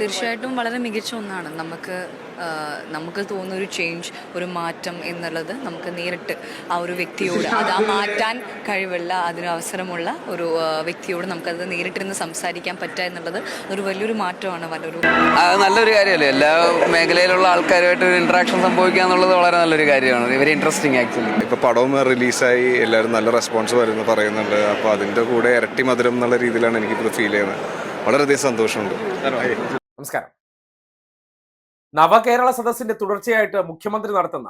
തീർച്ചയായിട്ടും വളരെ മികച്ച ഒന്നാണ്. നമുക്ക് നമുക്ക് തോന്നുന്ന ഒരു ചേഞ്ച് ഒരു മാറ്റം എന്നുള്ളത് നമുക്ക് നേരിട്ട് ആ ഒരു വ്യക്തിയോട് അത് ആ മാറ്റാൻ കഴിവുള്ള അതിന് അവസരമുള്ള ഒരു വ്യക്തിയോട് നമുക്കത് നേരിട്ടിരുന്ന് സംസാരിക്കാൻ പറ്റുക എന്നുള്ളത് ഒരു വലിയൊരു മാറ്റമാണ് വലിയൊരു അത് നല്ലൊരു കാര്യമല്ലേ? എല്ലാ മേഖലയിലുള്ള ആൾക്കാരുമായിട്ട് ഒരു ഇൻട്രാക്ഷൻ സംഭവിക്കുക എന്നുള്ളത് വളരെ നല്ലൊരു കാര്യമാണ്. വെരി ഇൻട്രസ്റ്റിംഗ് ആക്ച്വലി ഇപ്പോൾ പടവും റിലീസായി എല്ലാവരും നല്ല റെസ്പോൺസ് വരുന്നു പറയുന്നുണ്ട്. അപ്പോൾ അതിന്റെ കൂടെ ഇരട്ടി മധുരം എന്നുള്ള രീതിയിലാണ് എനിക്കിപ്പോൾ ഫീൽ ചെയ്യുന്നത്. വളരെയധികം സന്തോഷമുണ്ട്. നമസ്കാരം. നവകേരള സദസ്സിന്റെ തുടർച്ചയായിട്ട് മുഖ്യമന്ത്രി നടത്തുന്ന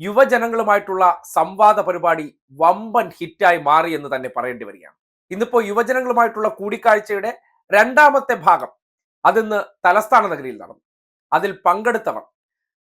യുവജനങ്ങളുമായിട്ടുള്ള സംവാദ പരിപാടി വമ്പൻ ഹിറ്റായി മാറി എന്ന് തന്നെ പറയേണ്ടി വരികയാണ്. ഇന്നിപ്പോ യുവജനങ്ങളുമായിട്ടുള്ള കൂടിക്കാഴ്ചയുടെ രണ്ടാമത്തെ ഭാഗം അതിന്ന് തലസ്ഥാന നഗരിയിൽ നടന്നു. അതിൽ പങ്കെടുത്തവർ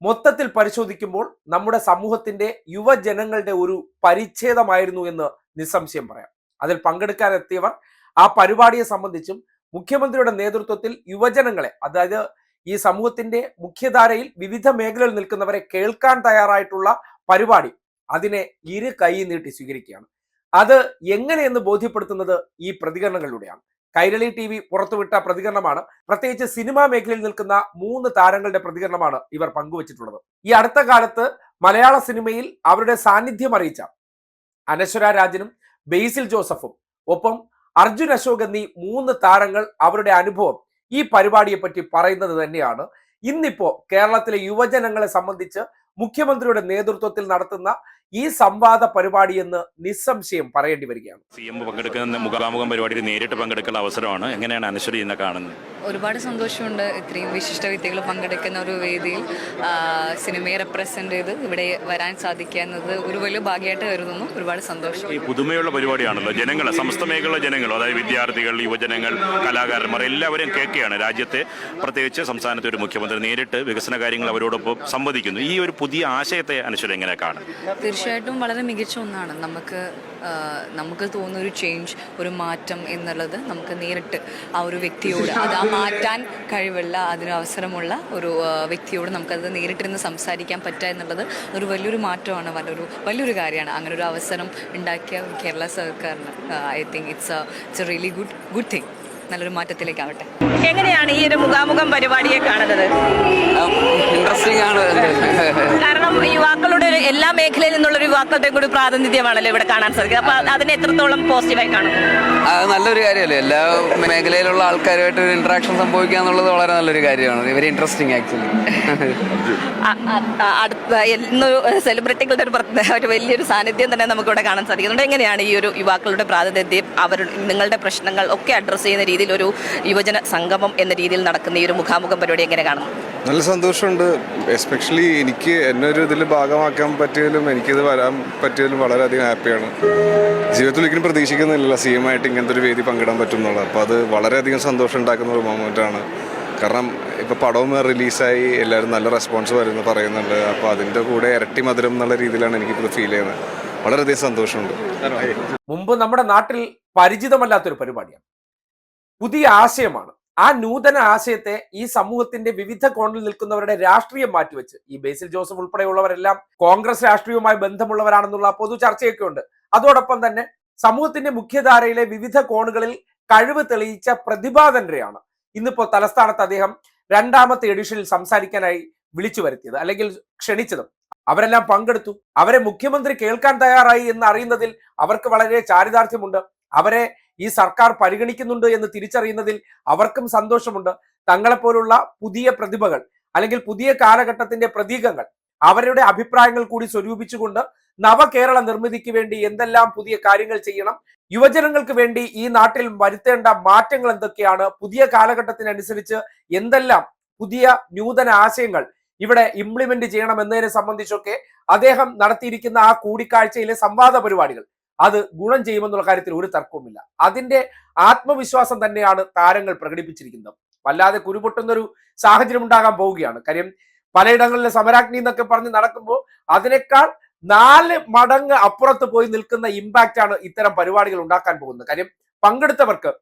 മൊത്തത്തിൽ പരിശോധിക്കുമ്പോൾ നമ്മുടെ സമൂഹത്തിന്റെ യുവജനങ്ങളുടെ ഒരു പരിച്ഛേദമായിരുന്നു എന്ന് നിസ്സംശയം പറയാം. അതിൽ പങ്കെടുക്കാനെത്തിയവർ ആ പരിപാടിയെ സംബന്ധിച്ചും മുഖ്യമന്ത്രിയുടെ നേതൃത്വത്തിൽ യുവജനങ്ങളെ അതായത് ഈ സമൂഹത്തിന്റെ മുഖ്യധാരയിൽ വിവിധ മേഖലകളിൽ നിൽക്കുന്നവരെ കേൾക്കാൻ തയ്യാറായിട്ടുള്ള പരിപാടി അതിനെ ഇരു കൈ നീട്ടി സ്വീകരിക്കുകയാണ്. അത് എങ്ങനെയെന്ന് ബോധ്യപ്പെടുത്തുന്നത് ഈ പ്രതികരണങ്ങളിലൂടെയാണ്. കൈരളി ടി വി പുറത്തുവിട്ട പ്രതികരണമാണ്. പ്രത്യേകിച്ച് സിനിമാ മേഖലയിൽ നിൽക്കുന്ന മൂന്ന് താരങ്ങളുടെ പ്രതികരണമാണ് ഇവർ പങ്കുവച്ചിട്ടുള്ളത്. ഈ അടുത്ത കാലത്ത് മലയാള സിനിമയിൽ അവരുടെ സാന്നിധ്യം അറിയിച്ച അനശ്വര രാജനും ബേസിൽ ജോസഫും ഒപ്പം അർജുൻ അശോക് എന്നീ മൂന്ന് താരങ്ങൾ അവരുടെ അനുഭവം ഈ പരിപാടിയെ പറ്റി പറയുന്നത് തന്നെയാണ്. ഇന്നിപ്പോ കേരളത്തിലെ യുവജനങ്ങളെ സംബന്ധിച്ച് മുഖ്യമന്ത്രിയുടെ നേതൃത്വത്തിൽ നടത്തുന്ന ഈ സംവാദ പരിപാടി എന്ന് നിസ്സംശയം പറയേണ്ടി വരികയാണ്. സി എം പങ്കെടുക്കുന്ന മുഖാമുഖം പരിപാടിയിൽ നേരിട്ട് പങ്കെടുക്കുന്ന അവസരമാണ്. എങ്ങനെയാണ് അനശ്വരി ഇന്ന് കാണുന്നത്? ഒരുപാട് സന്തോഷമുണ്ട്. ഇത്രയും വിശിഷ്ട വ്യക്തികൾ പങ്കെടുക്കുന്ന ഒരു വേദിയിൽ സിനിമയെ റെപ്രസെന്റ് ചെയ്ത് ഇവിടെ വരാൻ സാധിക്കുക എന്നത് ഒരു വലിയ ഭാഗ്യമായിട്ട് കരുതുന്നു. ഒരുപാട് സന്തോഷം. ഈ പുതുമയുള്ള പരിപാടിയാണല്ലോ ജനങ്ങൾ സമസ്ത മേഖല ജനങ്ങൾ അതായത് വിദ്യാർത്ഥികൾ യുവജനങ്ങൾ കലാകാരന്മാർ എല്ലാവരും കേൾക്കുകയാണ് രാജ്യത്തെ. പ്രത്യേകിച്ച് സംസ്ഥാനത്തെ ഒരു മുഖ്യമന്ത്രി നേരിട്ട് വികസന കാര്യങ്ങൾ അവരോടൊപ്പം സംവദിക്കുന്നു. ഈ ഒരു പുതിയ ആശയത്തെ അനുശ്വരം എങ്ങനെ കാണും തീർച്ചയായിട്ടും വളരെ മികച്ച ഒന്നാണ്. നമുക്ക് നമുക്ക് തോന്നുന്ന ഒരു ചേഞ്ച് ഒരു മാറ്റം എന്നുള്ളത് നമുക്ക് നേരിട്ട് ആ ഒരു വ്യക്തിയോട് അത് ആ മാറ്റാൻ കഴിവുള്ള അതിന് അവസരമുള്ള ഒരു വ്യക്തിയോട് നമുക്കത് നേരിട്ടിരുന്ന് സംസാരിക്കാൻ പറ്റുക എന്നുള്ളത് ഒരു വലിയൊരു മാറ്റമാണ് വലിയൊരു വലിയൊരു കാര്യമാണ്. അങ്ങനെ ഒരു അവസരം ഉണ്ടാക്കിയ കേരള സർക്കാരിന് I think it's it's a really good good thing നല്ലൊരു മാറ്റത്തിലേക്കാവട്ടെ. എങ്ങനെയാണ് ഈ ഒരു മുഖാമുഖം പരിപാടിയെ കാണുന്നത്? ഇൻട്രസ്റ്റിംഗ് ആണ് എല്ലാ മേഖലയിൽ നിന്നുള്ള ഒരു യുവാക്കളുടെ കൂടി പ്രാതിനിധ്യമാണല്ലോ ഇവിടെ കാണാൻ സാധിക്കുക അപ്പൊ അതിനെ എത്രത്തോളം പോസിറ്റീവായി കാണും? അത് നല്ലൊരു കാര്യമല്ലേ? എല്ലാ മേഖലയിലുള്ള ആൾക്കാരുമായിട്ട് ഒരു ഇന്ററാക്ഷൻ സംഭവിക്കുക എന്നുള്ളത് വളരെ നല്ലൊരു കാര്യമാണ്. വെരി ഇൻട്രസ്റ്റിംഗ് ആക്ച്വലി അടുത്ത ഇന്ന് സെലിബ്രിറ്റികളുടെ ഒരു വലിയൊരു സാന്നിധ്യം തന്നെ നമുക്ക് ഇവിടെ കാണാൻ സാധിക്കുന്നുണ്ട്. എങ്ങനെയാണ് ഈ ഒരു യുവാക്കളുടെ പ്രാതിനിധ്യം? അവർ നിങ്ങളുടെ പ്രശ്നങ്ങൾ ഒക്കെ അഡ്രസ്സ് ചെയ്യുന്ന രീതിയിൽ ഒരു യുവജന സംഗമം എന്ന രീതിയിൽ നടക്കുന്ന ഈ ഒരു മുഖാമുഖം പരിപാടി എങ്ങനെ കാണുന്നു നല്ല സന്തോഷമുണ്ട്. എസ്പെഷ്യലി എനിക്ക് എന്നെ ഒരു ഇതിൽ ഭാഗമാക്കാൻ പറ്റിയതിലും എനിക്കിത് വരാൻ പറ്റിയതിലും വളരെയധികം ഹാപ്പിയാണ്. ജീവിതത്തിൽ ഒരിക്കലും പ്രതീക്ഷിക്കുന്നില്ല സി എം ആയിട്ട് ഇങ്ങനത്തെ ഒരു വേദി പങ്കിടാൻ പറ്റും എന്നുള്ളത് അപ്പോൾ അത് വളരെയധികം സന്തോഷം ഉണ്ടാക്കുന്ന ഒരു മൊമെന്റാണ് കാരണം ഇപ്പോൾ പടവും റിലീസായി എല്ലാവരും നല്ല റെസ്പോൺസ് വരുന്നു പറയുന്നുണ്ട്. അപ്പോൾ അതിന്റെ കൂടെ ഇരട്ടി മധുരം എന്നുള്ള രീതിയിലാണ് എനിക്കിപ്പോൾ ഫീൽ ചെയ്യുന്നത്. വളരെയധികം സന്തോഷമുണ്ട്. മുമ്പ് നമ്മുടെ നാട്ടിൽ പരിചിതമല്ലാത്തൊരു പരിപാടിയാണ്. പുതിയ ആശയമാണ്. ആ നൂതന ആശയത്തെ ഈ സമൂഹത്തിന്റെ വിവിധ കോണിൽ നിൽക്കുന്നവരുടെ രാഷ്ട്രീയം മാറ്റിവെച്ച്. ഈ ബേസിൽ ജോസഫ് ഉൾപ്പെടെയുള്ളവരെല്ലാം കോൺഗ്രസ് രാഷ്ട്രീയവുമായി ബന്ധമുള്ളവരാണെന്നുള്ള പൊതു ചർച്ചയൊക്കെ ഉണ്ട് അതോടൊപ്പം തന്നെ സമൂഹത്തിന്റെ മുഖ്യധാരയിലെ വിവിധ കോണുകളിൽ കഴിവ് തെളിയിച്ച പ്രതിഭാതന്റെയാണ് ഇന്നിപ്പോ തലസ്ഥാനത്ത് അദ്ദേഹം രണ്ടാമത്തെ എഡിഷനിൽ സംസാരിക്കാനായി വിളിച്ചു വരുത്തിയത് അല്ലെങ്കിൽ ക്ഷണിച്ചതും. അവരെല്ലാം പങ്കെടുത്തു. അവരെ മുഖ്യമന്ത്രി കേൾക്കാൻ തയ്യാറായി എന്ന് അറിയുന്നതിൽ അവർക്ക് വളരെ ചാരിതാർത്ഥ്യമുണ്ട്. അവരെ ഈ സർക്കാർ പരിഗണിക്കുന്നുണ്ട് എന്ന് തിരിച്ചറിയുന്നതിൽ അവർക്കും സന്തോഷമുണ്ട്. തങ്ങളെപ്പോലുള്ള പുതിയ പ്രതിഭകൾ അല്ലെങ്കിൽ പുതിയ കാലഘട്ടത്തിന്റെ പ്രതീകങ്ങൾ അവരുടെ അഭിപ്രായങ്ങൾ കൂടി സ്വരൂപിച്ചുകൊണ്ട് നവകേരള നിർമ്മിതിക്ക് വേണ്ടി എന്തെല്ലാം പുതിയ കാര്യങ്ങൾ ചെയ്യണം യുവജനങ്ങൾക്ക് വേണ്ടി ഈ നാട്ടിൽ വരുത്തേണ്ട മാറ്റങ്ങൾ എന്തൊക്കെയാണ് പുതിയ കാലഘട്ടത്തിനനുസരിച്ച് എന്തെല്ലാം പുതിയ നൂതന ആശയങ്ങൾ ഇവിടെ ഇംപ്ലിമെന്റ് ചെയ്യണം എന്നതിനെ സംബന്ധിച്ചൊക്കെ അദ്ദേഹം നടത്തിയിരിക്കുന്ന ആ കൂടിക്കാഴ്ചയിലെ സംവാദ പരിപാടികൾ അത് ഗുണം ചെയ്യുമെന്നുള്ള കാര്യത്തിൽ ഒരു തർക്കവുമില്ല. അതിന്റെ ആത്മവിശ്വാസം തന്നെയാണ് താരങ്ങൾ പ്രകടിപ്പിച്ചിരിക്കുന്നത്. വല്ലാതെ കുരുപൊട്ടുന്നൊരു സാഹചര്യം ഉണ്ടാകാൻ പോവുകയാണ്. കാര്യം പലയിടങ്ങളിലെ സമരാഗ്നി എന്നൊക്കെ പറഞ്ഞ് നടക്കുമ്പോൾ അതിനേക്കാൾ നാല് മടങ്ങ് അപ്പുറത്ത് പോയി നിൽക്കുന്ന ഇമ്പാക്റ്റ് ആണ് ഇത്തരം പരിപാടികൾ ഉണ്ടാക്കാൻ പോകുന്നത്. കാര്യം പങ്കെടുത്തവർക്ക്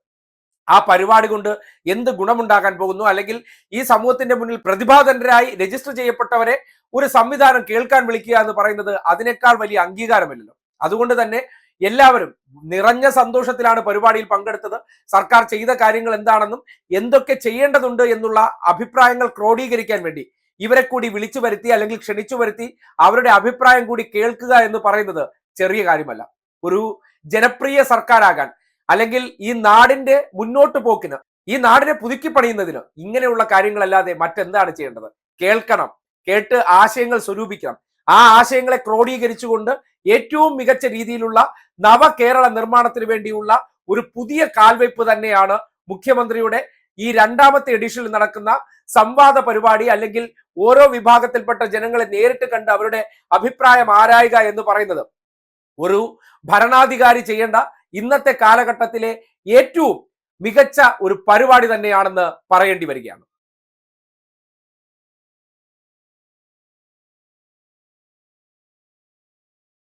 ആ പരിപാടി കൊണ്ട് എന്ത് ഗുണമുണ്ടാകാൻ പോകുന്നു? അല്ലെങ്കിൽ ഈ സമൂഹത്തിന്റെ മുന്നിൽ പ്രതിഭാധനരായി രജിസ്റ്റർ ചെയ്യപ്പെട്ടവരെ ഒരു സംവിധാനം കേൾക്കാൻ വിളിക്കുക എന്ന് പറയുന്നത് അതിനേക്കാൾ വലിയ അംഗീകാരമല്ലല്ലോ. അതുകൊണ്ട് തന്നെ എല്ലാവരും നിറഞ്ഞ സന്തോഷത്തിലാണ് പരിപാടിയിൽ പങ്കെടുത്തത്. സർക്കാർ ചെയ്ത കാര്യങ്ങൾ എന്താണെന്നും എന്തൊക്കെ ചെയ്യേണ്ടതുണ്ട് എന്നുള്ള അഭിപ്രായങ്ങൾ ക്രോഡീകരിക്കാൻ വേണ്ടി ഇവരെ കൂടി വിളിച്ചു വരുത്തി അല്ലെങ്കിൽ ക്ഷണിച്ചു വരുത്തി അവരുടെ അഭിപ്രായം കൂടി കേൾക്കുക എന്ന് പറയുന്നത് ചെറിയ കാര്യമല്ല. ഒരു ജനപ്രിയ സർക്കാരാകാൻ അല്ലെങ്കിൽ ഈ നാടിന്റെ മുന്നോട്ട് പോക്കിന് ഈ നാടിനെ പുതുക്കി പണിയുന്നതിന് ഇങ്ങനെയുള്ള കാര്യങ്ങളല്ലാതെ മറ്റെന്താണ് ചെയ്യേണ്ടത്? കേൾക്കണം കേട്ട് ആശയങ്ങൾ സ്വരൂപിക്കണം. ആ ആശയങ്ങളെ ക്രോഡീകരിച്ചുകൊണ്ട് ഏറ്റവും മികച്ച രീതിയിലുള്ള നവകേരള നിർമ്മാണത്തിന് വേണ്ടിയുള്ള ഒരു പുതിയ കാൽവയ്പ് തന്നെയാണ് മുഖ്യമന്ത്രിയുടെ ഈ രണ്ടാമത്തെ എഡിഷനിൽ നടക്കുന്ന സംവാദ പരിപാടി അല്ലെങ്കിൽ ഓരോ വിഭാഗത്തിൽപ്പെട്ട ജനങ്ങളെ നേരിട്ട് കണ്ട് അവരുടെ അഭിപ്രായം ആരായുക എന്ന് പറയുന്നത്. ഒരു ഭരണാധികാരി ചെയ്യേണ്ട ഇന്നത്തെ കാലഘട്ടത്തിലെ ഏറ്റവും മികച്ച ഒരു പരിപാടി തന്നെയാണെന്ന് പറയേണ്ടി വരികയാണ്.